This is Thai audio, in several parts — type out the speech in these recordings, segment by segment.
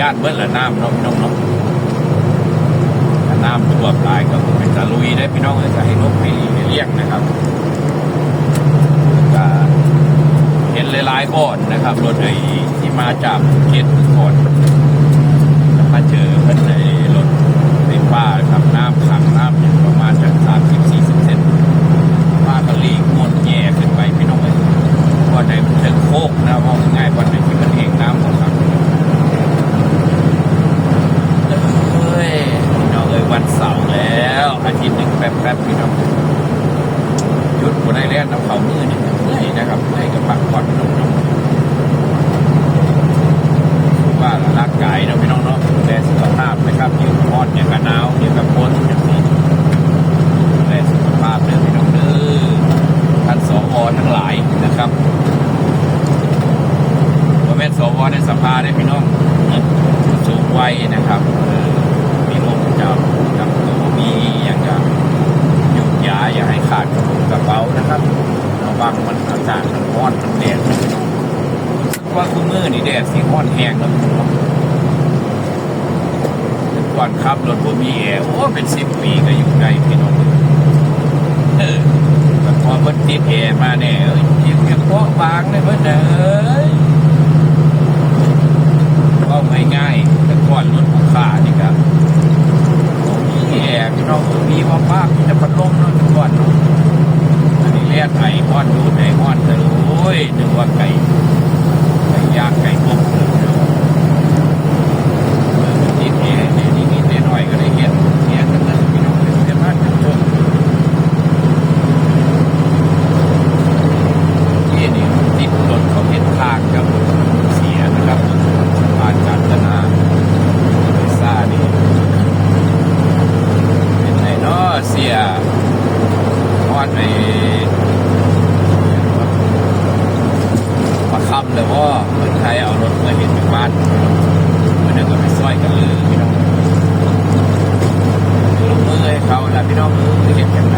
รถยังกระย่านเบิ้ลละน้ำเนาะพี่น้องเนาะน้ำท่วมหลายก็เป็นตะลุยได้พี่น้องเลยจะให้รถให้เรียกนะครับก็เห็นหลายๆบ่อนนะครับรถไอ้ที่มาจากเขตก่อนมาเจอเพิ่นในรถไฟฟ้าครับน้ำขังน้ำอย่างประมาณจากสามสิบสี่สิบเซนป้าก็ลีกมวนแย่ขึ้นไปพี่น้องเลยวันไหนมันถึงโคกนะว่าง่ายวันไหนที่มันเองน้ำของครับเอ้ยพี่น้องเอ้ย วันเสาร์แล้ว อาทิตย์หนึ่งแป๊บๆพี่น้องหยุดบนได้แล้วน้ำเขามือนี่เมื่อยนะครับเมื่อยกับพักผ่อนน้องๆว่าร่างกายเราะพี่น้องเนาะดูแลสุขภาพนะครับยืนร้อนอย่างกันหนาวอย่างกับฝนอย่างนี้ดูแลสุขภาพเด้อพี่น้องเด้อท่านสวทั้งหลายนะครับว่าแม่สวในสภาได้พี่น้องสูงวัยนะครับ เออมีโรคประจำกับตัวมีอยางจะหยุดยาอย่าให้ขาดกระปุกกระเป๋านะครับระวังมันอากาศมันร้อนมันแดดว่าคือมือนี่แดดสีห้อนแห้งแล้วก่อนขับรถผมมีแอร์โอ้เป็นสิบปีก็อยู่ไกลพี่น้องเออแต่พอมันติดแอร์มาเนี่ยเอ้ยยิงยังพวกบางเลยเพื่อนเอ้ยก็ไม่ง่ายๆแต่ก่อนรถผูกขานี่ครับผมมีแอร์พี่น้องผ มมีว่าภาคจะพัดลมเนาะแต่ก่อนเนาะอันนี้เรียกไก่ก้อนดูไก่ก้อนจะรู้ยนึกว่าไก่ไก่ย่างไก่ต้มเลยเนาะเออนิดเนี่ยนี่นิดหน่อยก็ได้เห็นเห็นทั้งนั้นพี่น้องเลยจะมาจังชนที่นี่ติดรถเขาเห็นทางกับเสียนะครับผ่านการจนาไปซ่านี่เป็นไง เนาเสียทอดไปมาคำเลยว่าเมืองไทยเอารถมาเห็นถึงบ้านมาเดินกันไปซอยกันเลยพี่น้องลงมือให้เขาแล้วพี่น้องมือเห็นอย่างไร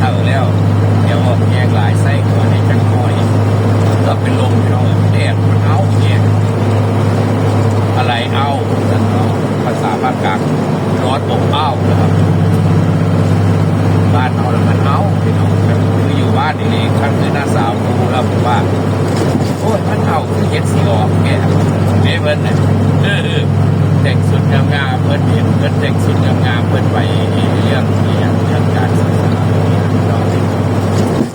เท่าแล้ว เดี๋ยวแยงหลายไส้ก่อนให้จังหน่อยก็เป็นลมพี่น้องแดดมันเอาเนี่ยอะไรเอาภาษาภาคกลาง ร้อนอบอ้าวนะครับ บ้านเอาแล้วมันเอาพี่น้องแบบอยู่บ้านนี่ครั้งคือหน้าสาวดูแล้วผมว่าโอ้ยมันเอาคือเห็ดสีออกแก่เด้เพิ่นเนี่ยเออแต่งสุดงามๆเพิ่นเห็นเพิ่นแต่งสุดงามๆเพิ่นไปเรื่องเรื่องเรื่องการศาสนาพี่น้อง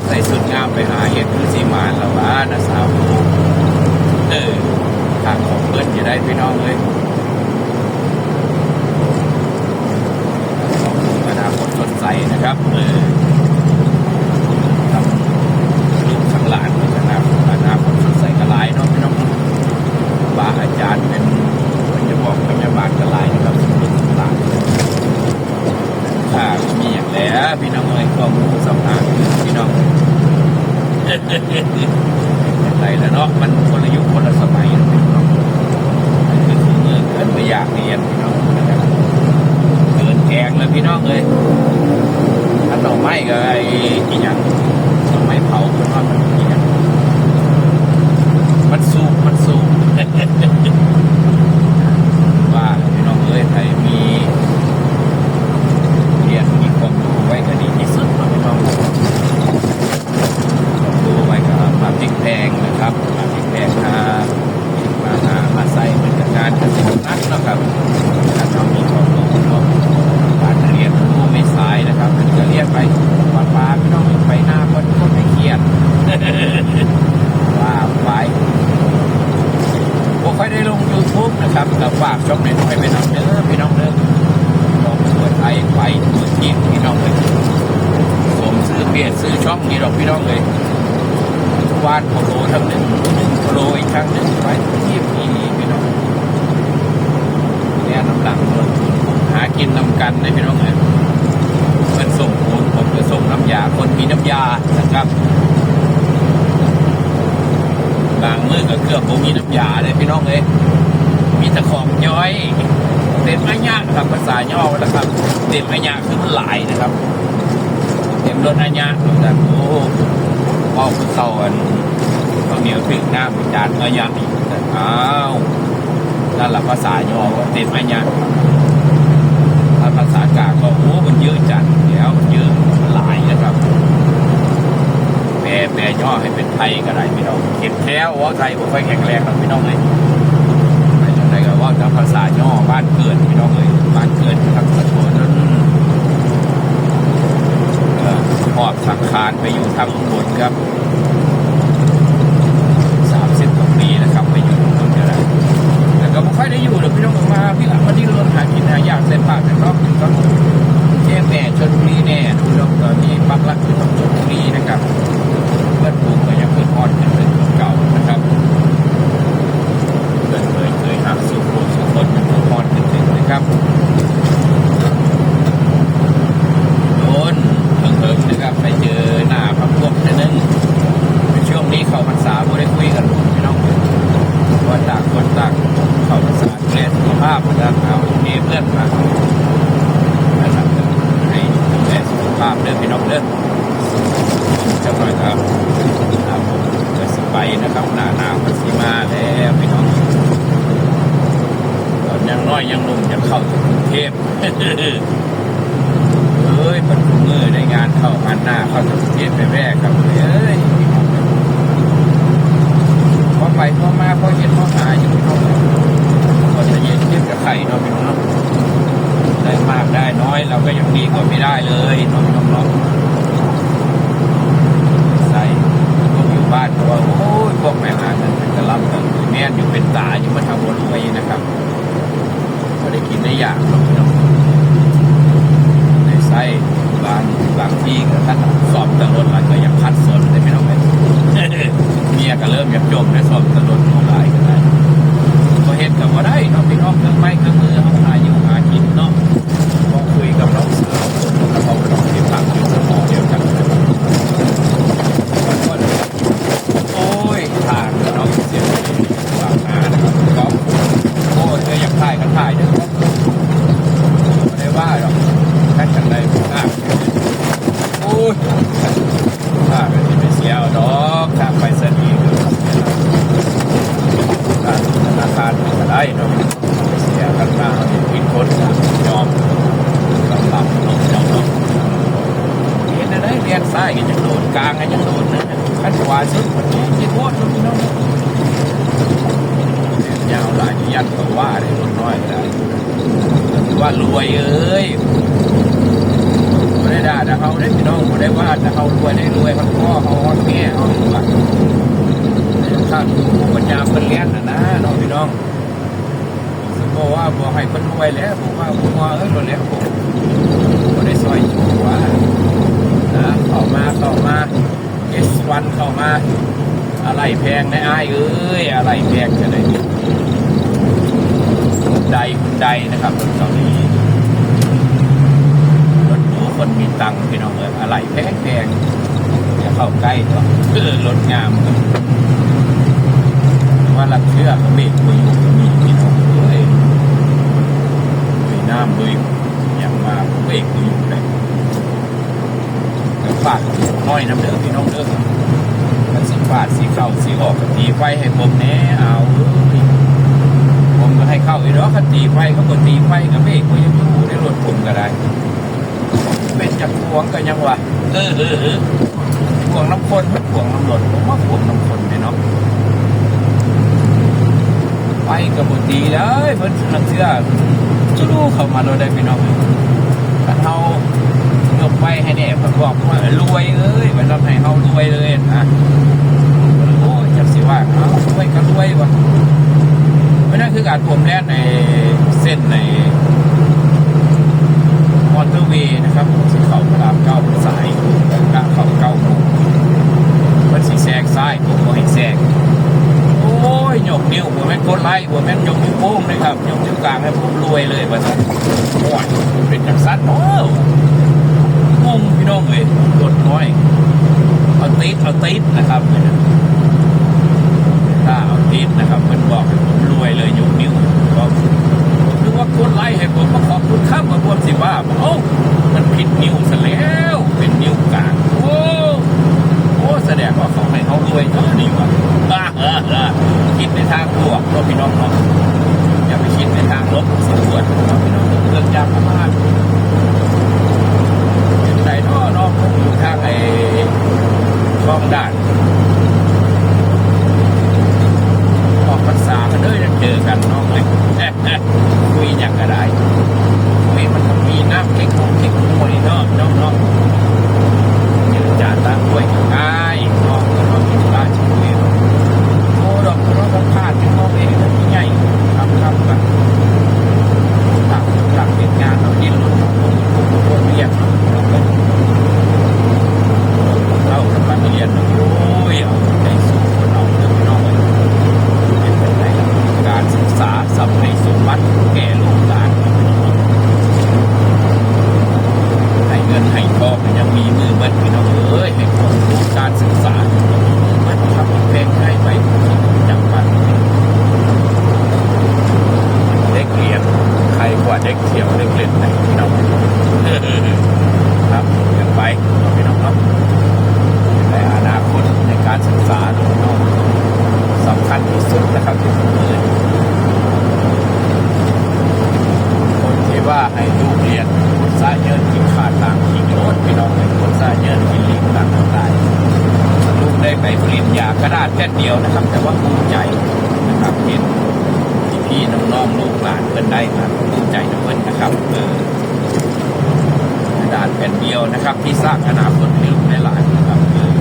ใส่สุดงามไปหาเห็ดคือสีมานแล้วว่าน้าสาวกูเออทางของเพิ่นจะได้พี่น้องเลย อนาคตสดใส นะครับลูกทั้งหลานพัฒนาอนาคตสดใสกระลายเนาะพี่น้องบาอาจารย์เป็นเป็นจะบอกพยาบาลกระลายนะครับลูกทั้งหลานถ้ามีอย่างแล้วพี่น้องเอ้ยก็มูสัมภาษณ์พี่น้อง อะไรแล้วเนาะมันคนละยุคคนละสมัยนะพี่น้องมันคือคือเงินเกินไปอยากเรียนพี่น้องนะครับ เกินแกงเลยพี่น้องเลยถ้าดอก ไม้ก็ไอ้อีหยังดอกไม้เผาคุณว่ามันอีหยังมันสูงมันสูงว่าพี่น้องเอ้ยใครมีเรียนมีความรู้ไว้ก็ดีที่สุดพี่น้องความรู้ไว้ก็มาพลิกแพงนะครับมาพลิกแพงมามาหามาใส่เป็นกับการเกษตรนักนะครับถ้าเรามีความรู้เนาะ การเรียนรู้ไม่สายนะครับมันจะเรียกไปปลาปลาพี่น้องไปหน้าคนก็ไม่เครียด ว่าไปผมค่อยได้ลง YouTube นะครับแต่ฝากช่องในน้อยไปน้องเด้อพี่น้องเด้อลองเปิดไทยไปตัวทีมพี่น้องเลยผมซื้อเปลี่ยนซื้อช่องนี้หรอกพี่น้องเลยวาดโปรโลทั้งหนึ่งหนึ่งโปรโลอีกครั้งหนึ่งไปทีมนี้พี่น้องเนี่ยน้ำหลังลงทุน หากินนำกันในพี่น้องเอ๋ยมันส่งผลผมจะส่งน้ำยาค น้ำยานะครับบางมือก็เกือบผมมีน้ำยาเลยพี่น้องเอ้ยมีตะของย้อย เต็มอัญญะครับภาษาย่อนะครับ เต็มอัญญะคือมันหลายนะครับ เต็มรถอัญญะแต่โอ้พอคุณเต่าอันข้าวเหนียวถึงหน้ำจานอัญญะอีกอ้าวนั่นแหละภาษาย่อว่าเต็มอัญญะถ้าภาษากลางก็โอ้มันเยอะจัดเดี๋ยวเยอะมันหลายนะครับ แปลแปลย่อให้เป็นไทยก็ได้พี่น้องเข็ดแท้ว่าไทยผมค่อยแข็งแรงหรอกพี่น้องเลยไปจังไดก็ว่าตามภาษาย่อบ้านเกิดพี่น้องเลยบ้านเกิดทางสะโพนั้นเอ่อหอบสังขารไปอยู่ทางบลครับสามสิบกว่าปีนะครับไปอยู่อุบลก็ได้แต่ก็ไม่ค่อยได้อยู่หรอกพี่น้องมาพี่หลังมาที่รถหากินหาอยากเส้นปากเป็นรอบเป็นต้นแค่แม่ชนบุรีแน่พี่น้องตอนกหลักอยู่ตรงชนบุรีนะครับ เพื่อนผมก็ยังเพื่อนฮอดกันเป็นคนเก่านะครับเพื่อนเคยเคยหักสุขโขสุขคนเป็นคนฮอดกันเป็นนะครับโดนเพิ่งๆนะครับไปเจอหน้าพักพวกนิดนึงในช่วงนี้เข้าพรรษาไม่ได้คุยกันพี่น้องว่าต่างคนต่างเข้าพรรษาดูแลสุขภาพนะครับเอามีเพื่อนมานะครับให้ดูแลสุขภาพ เด้อจะหน่อยครับครับผมจะสิไปนะครับหน้าหนาวมันสิมาแล้วพี่น้องตอนยังน้อยยังหนุ่มจะเข้าถึงกรุงเทพเอ้ยปัจจุบันได้งานเข้างานหน้าเข้าถึงกรุงเทพไปแรกครับเอ้ยพอไปพอมาพอเห็นพอหาอยู่พี่น้องก็จะเย็นเทียบกับไข่เนาะพี่น้องได้มากได้น้อยเราก็ยังดีกว่าไม่ได้เลยน้องน้องเนาะ ใส่พวกอยู่บ้านก็ว่าโอ้ยพวกแม่หาเงินเป็นกระลับกันแม่นอยู่เป็นตาอยู่มาทำวนรวยนะครับก็ได้กินได้อย่างหรอกพี่น้องได้ใส่บางบางที่ก็ท่านสอบตะลดหลายก็ยังพัดสนได้ไม่ต้องไป เมียก็เริ่มอยากจมได้สอบตะลดลงหลายก็ได้ก็เห็นกับว่าได้เนาะพี่น้องเครื่องไม้เครื่องมือเขาหาอยู่หากินเนาะพอคุยกับน้องสาวแล้วเขาก็ต้องที่พักอยู่สมองเดียวกัน โอ้ยทางเนาะเสียงบางนานะครับก็โอ้ยก็อยากถ่ายก็ถ่ายเด้อไม่ได้ว่าหรอกท่านกันได้มากโอ้ยถ้ากันที่ไปเสียเอาดอกทางไปสนีย์การธนาคารก็ได้เนาะไปเสียกันมาพินพ้นยอมยอมรับเนาะยอมรับเห็นอะไรเรีย นซ้ายก็ยังโดนกลางก็ยังโดนนะขั้นขวาสุดมันนี้คิดว่าตรงนี้เนาะยาวหลายยันก็ว่าได้ลดน้อยได้ถือว่ารวยเอ้ยไม่ได้ด่าแต่เขาได้พี่น้องไม่ได้ว่าแต่เขารวยได้รวยเขาพ่อเขาแม่เขาหรือว่าข้าดูปัญญาเพิ่นเลี้ยงนะนะน้องพี่น้องสมมติว่าบอกให้เพิ่นรวยแล้วผมว่าผมว่าเอ้ยรวยแล้วผมไม่ได้ซอยว่า เข้ามาเข้ามา S1 เข้ามา อะไรแพงในอ้ายเอ้ย อะไรแพงจะไหนใดคุณใดนะครับตอนนี้รถหรูคนมีตังค์พี่น้องเอ้ยอะไรแพงแพงอย่าเข้าใกล้ตัวเออรถงามครับว่าหลักเชื่อเขาเบรกมือก็มีพี่น้องเอ้ยลุยน้ำลุยอย่างมาเบรกมืออยู่เลย ฝากน้อยน้ำเด้อพี่น้องเด้อมันสีฟาดสีเข้าสีออกตีไฟให้ผมแน่เอาเอ้ยผมก็ให้เข้าอีกแล้วคันตีไฟเขาก็ตีไฟก็เบรกก็ยังอยู่ในรถผมก็ได้ เป็นจากพวงก็ยังวะเออเออเออพวงน้ำคนพวงน้ำรถผมว่าพวงน้ำคนเนี่ยเนาะไฟกับบตีเลยเพิ่นนักเชื่อจะรู้เข้ามาเราได้พี่น้องถ้าเฮา ไว้ให้เนี่ยผมบอกว่ารวยเอ้ยมันทำให้เขารวยเลยนะโอ้ยจักสิว่าเอารวยก็รวยวะไม่นั่นคือการผมแล่นในเส้นในมอเตอร์เวย์นะครับสีเขาพระรามเก้าสายกะเขาเก้าโมงมันสีแซงซ้ายผมก็ให้แซงโอ้ยยกนิ้วหัวแม่นกดไล่หัวแม่นยกนิ้วโป้งเลยครับยกนิ้วกลางให้ผมรวยเลยว่าสันโอ้ยเป็นจังสันเนาะ พี่น้อยรถน้อยเอาติดเอาติดนะครับถ้าเอาติดนะครับมันบอกให้ผมรวยเลยยกนิ้วก็นึกว่ากดไลค์ให้ผมมาขอบคุณครับมาบวมสิว่าบอกเอ้ามันผิดนิ้วซะแล้วเป็นนิ้วกลางโอ้โอ้แสดงว่าเขาให้เขารวยเนานี่วะคิดในทางบวกเราพี่น้องเนาะอย่าไปคิดในทางลบสิ่งบวเราพี่น้องเรื่องยากมากเป็นใจเนาะเนาะผมอยู่ทางไอ้ ต้องได้าน ออกพรรษากันเลยจะเจอกันน้องเลย คุยอย่างก็ได้คุยมันก็มีน้ำเก๊กของเก๊กหวยเนาะน้องน้องเจอจานตามด้วยง่ายน้องก็น้องกินราชบุรีโอ้ดอกน้องต้องพลาดเป็นน้องเองที่ใหญ่ครับครับกันหลักหลักเป็นงานเราดิ้นรนผมผมผมเรียนน้องเลยเราทำการเรียนโอ้ยเอาใจสู้คนเราเรื่องน้องเลย เป็นไปได้การศึกษาสับในสมบัติแก่ลูกหลานให้เงินให้ทองมันยังมีมือมันพี่น้องเอ้ยให้ความรู้การศึกษามันทำเพลงให้ไปจังหวัดเด็กเรียนใครกว่าเด็กเที่ยวเด็กเล่นไหนพี่น้องครับกันไปพี่น้องครับในอนาคตในการศึกษาพี่น้อง สำคัญที่สุดนะครับที่สุดเลยคนที่ว่าให้ลูกเรียนคนสายเยินกินขาดต่างขิงรถพี่น้องเป็นคนสายเยินกินลิงต่างทั้งหลายลูกได้ไปปริญญากระดาษแค่เดี ยวนะครับ แต่ว่าภูมิใจนะครับเห็นพี่ๆน้องๆลูกหลานเพิ่นได้มาภูมิใจนะเพิ่นนะครับเออกระดาษแผ่นเดียวนะครับ ที่สร้างอนาคตให้ลูกได้หลายนะครับเออ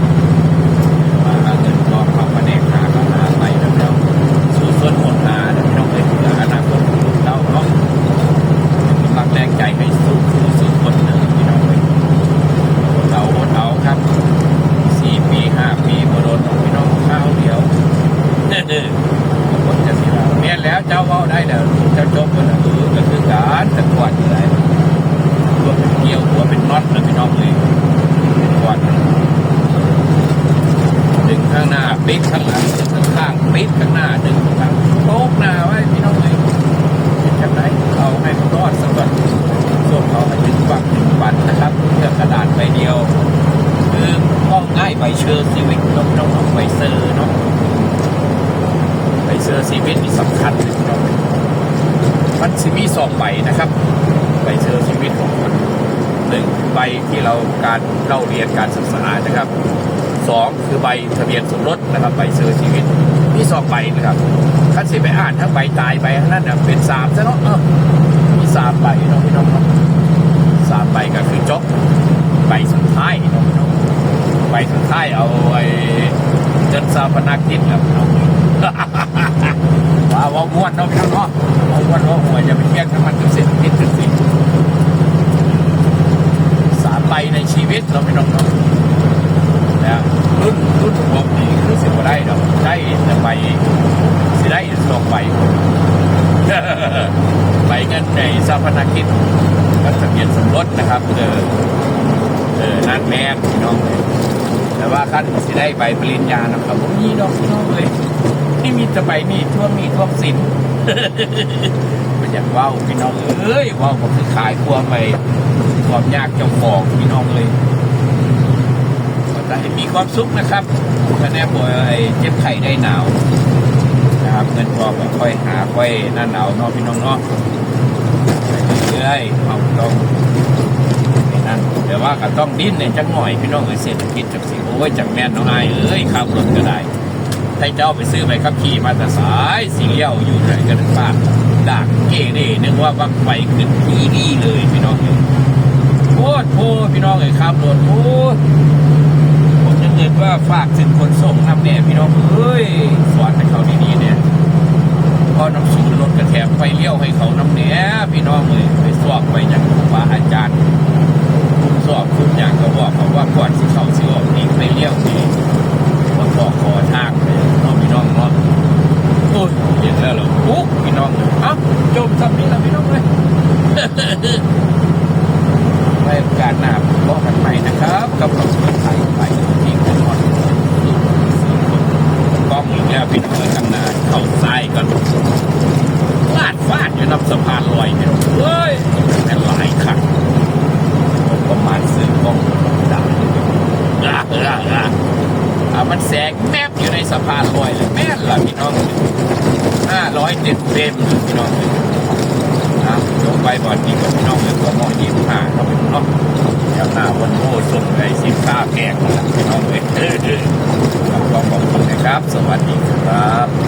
มาเงินทองเข้ามาแนกหาเข้ามาไปแล้วเราสู่ส่วนหมดหาแล้วพี่น้องเอ้ยเพื่ออนาคตของลูกเราเนาะกำลังแรงใจให้สู้สู้สู้คนหนึ่งพี่น้องเอ้ยอดเอาอดเอาครับสี่ปีห้าปีบโดนพี่น้องข้าวเดียวเด้อคนจะสิว่าเมียนแล้วเจ้าเว้าได้แล้วเจ้าจบกันแล้วเออก็คือการตะกวดอยู่ไหนหัวเป็นเกลียวหัวเป็นน็อตนะพี่น้องเลยเป็นกวด ดึงข้างหน้าปิ ดข้างหลังดึงข้างข้างปิดข้างหน้าดึงข้างหลังโต๊กหน้าไว้พี่น้องเลยเป็นจังไรเอาให้รอดสักก่อนส่วนเขาให้ถึงฝักถึงวันนะครับเพื่อกระดาษใบเดียวคือก็ง่ายใบเชอร์ชีวิตน้องน้องน้องใบเซอร์เนาะใบเซอร์ชีวิตนี่สำคัญเลยพี่น้องมันสิมีสองใบนะครับใบเชอร์ชีวิตของคนหนึ่งใบที่เราการเล่าเรียนการศึกษานะครับ สองคือใบทะเบียนสมรสนะครับใบเซอร์ชีวิตมีสองใบนะครับขั้นสิไปอ่านทั้งใบตายใบทั้งนั้นน่ะเป็นสามซะเนาะเออมีสามใบเนาะพี่น้องสามใบก็คือจบใบสุดท้ายเนาะพี่น้องใบสุดท้ายเอาไอ้เงินสาพนักกิจครับพี่น้องว่าว่าม้วนเนาะพี่น้องเนาะว่าม้วนว่าหัวจะไปเที่ยงน้ำมันจุดเสร็จนิดจุดสิสามใบในชีวิตเราพี่น้องเนาะ นะรุ่นรุ่นผมนี่รู้สึกว่าได้ดอกได้แต่ใบสิได้สองใบใบเงินในสาพนักกิจกับทะเบียนสมรสนะครับเออเออนั่นแม่พี่น้องเลยแต่ว่าขั้นสิได้ใบปริญญานะครับผมมีดอกพี่น้องเลยนี่มีแต่ใบนี่ทั่วมีทั่วสินมันอยากเว้าพี่น้องเอ้ยเว้าก็คือขายความไปความยากจ้าของพี่น้องเลย มีความสุขนะครับคะแนนป่วยไอเจ็บไข้ได้หนาวนะครับเงินทอก็ค่อยหาค่อยนั่นเอาเนาะพี่น้องเนาะไปเรื่อยๆเราต้องนั่นแต่ว่าก็ต้องดิ้นในจักหน่อยพี่น้องเอ้ยเศรษฐกิจจากสิโอ้ยจากแม่น้องไอเอ้ยขับรถก็ได้ให้เจ้าไปซื้อไปขับขี่มาแต่สายสีเลี้ยวอยู่ไหนกันบ้านด่างเก๋เด้นึกว่าวักไฟขึ้นทีดีเลยพี่น้องเอ้ยโคตรโพพี่น้องเอ้ยขับรถโอ้ยผมยังเงิน ว่าฝากถึงคนส่งทำเนี่ยพี่น้องเอ้ยสอนให้เขาดีๆเนี่ยพอน้ำสูนรถกระแถมไฟเลี้ยวให้เขาน้ำเนี้ยพี่น้องเลยไปสอบไปยังครูบาอาจารย์ สะพานลอยเนี่เฮ้ยแต่หลายครั้งประมาณซื้อก้องดำอะอะอะอะมันแสงแมบอยู่ในสะพานลอยเลยแม่นล่ะพี่น้องห้าร้อยเต็ดเต็มพี่น้องนะลงไปบ่อดนี้กับพี่น้องเลยก็มอยี่สิบห้าเราเป็นเนาะเดี๋ยวหน้าวันโอ้ส่งไปสิบห้าแกงพี่น้องเลยเออๆขอบคุณนะครับ สวัสดีครับ